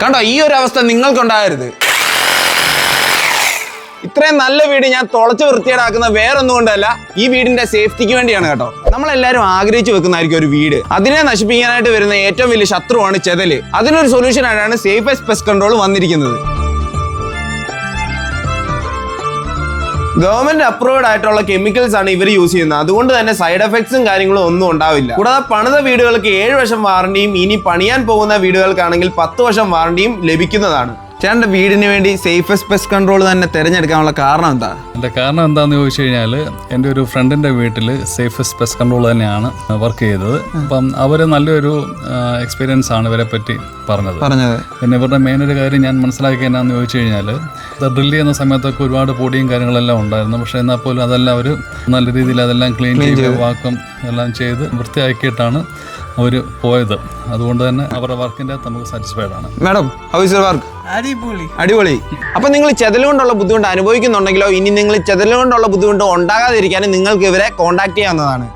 കണ്ടോ ഈ ഒരു അവസ്ഥ നിങ്ങൾക്കുണ്ടാകരുത്. ഇത്രയും നല്ല വീട് ഞാൻ തുളച്ച് വൃത്തിയേടാക്കുന്ന വേറൊന്നും കൊണ്ടല്ല ഈ വീടിന്റെ സേഫ്റ്റിക്ക് വേണ്ടിയാണ് കേട്ടോ. നമ്മളെല്ലാവരും ആഗ്രഹിച്ചു വെക്കുന്നതായിരിക്കും ഒരു വീട്. അതിനെ നശിപ്പിക്കാനായിട്ട് വരുന്ന ഏറ്റവും വലിയ ശത്രുവാണ് ചെതൽ. അതിനൊരു സൊല്യൂഷൻ ആയിട്ടാണ് സേഫസ്റ്റ് പെസ്റ്റ് കൺട്രോൾ വന്നിരിക്കുന്നത്. ഗവൺമെന്റ് അപ്രൂവ്ഡ് ആയിട്ടുള്ള കെമിക്കൽസ് ആണ് ഇവർ യൂസ് ചെയ്യുന്നത്. അതുകൊണ്ട് തന്നെ സൈഡ് എഫക്ട്സും കാര്യങ്ങളും ഒന്നും ഉണ്ടാവില്ല. കൂടാതെ പണിത വീടുകൾക്ക് ഏഴ് വർഷം വാറണ്ടിയും ഇനി പണിയാൻ പോകുന്ന വീടുകൾക്കാണെങ്കിൽ പത്ത് വർഷം വാറണ്ടിയും ലഭിക്കുന്നതാണ്. ചേട്ടന്റെ വീടിന് വേണ്ടി സേഫസ്റ്റ് പെസ്റ്റ് കൺട്രോൾ തന്നെ തിരഞ്ഞെടുക്കാനുള്ള കാരണം എന്താ? എന്റെ കാരണം എന്താണെന്ന് ചോദിച്ചു കഴിഞ്ഞാൽ എന്റെ ഒരു ഫ്രണ്ടിന്റെ വീട്ടിൽ സേഫസ്റ്റ് പെസ്റ്റ് കൺട്രോൾ തന്നെയാണ് വർക്ക് ചെയ്തത്. അപ്പം അവർ നല്ലൊരു എക്സ്പീരിയൻസ് ആണ് ഇവരെ പറ്റി പറഞ്ഞത്. പറഞ്ഞത്. പിന്നെ ഇവരുടെ മെയിൻ ഒരു കാര്യം ഞാൻ മനസ്സിലാക്കിയ എന്നാന്ന് ചോദിച്ചു കഴിഞ്ഞാൽ ഡ്രിൽ ചെയ്യുന്ന സമയത്തൊക്കെ ഒരുപാട് പൊടിയും കാര്യങ്ങളെല്ലാം ഉണ്ടായിരുന്നു. പക്ഷേ എന്നാൽ പോലും അതെല്ലാം അവർ നല്ല രീതിയിൽ അതെല്ലാം ക്ലീൻ ചെയ്ത് വാക്കും എല്ലാം ചെയ്ത് വൃത്തിയാക്കിയിട്ടാണ് അവർ പോയത്. അതുകൊണ്ട് തന്നെ അവരുടെ വർക്കിന്റെ നമുക്ക് സാറ്റിസ്ഫൈഡ് ആണ്. മാഡം ഹൗസ് വർക്ക് അടിപൊളി. അടിപൊളി. അപ്പൊ നിങ്ങൾ ചെതലുകൊണ്ടുള്ള ബുദ്ധിമുട്ട് അനുഭവിക്കുന്നുണ്ടെങ്കിലോ ഇനി നിങ്ങൾ ചെതലുകൊണ്ടുള്ള ബുദ്ധിമുട്ട് ഉണ്ടാകാതിരിക്കാനും നിങ്ങൾക്ക് ഇവരെ കോൺടാക്ട് ചെയ്യാവുന്നതാണ്.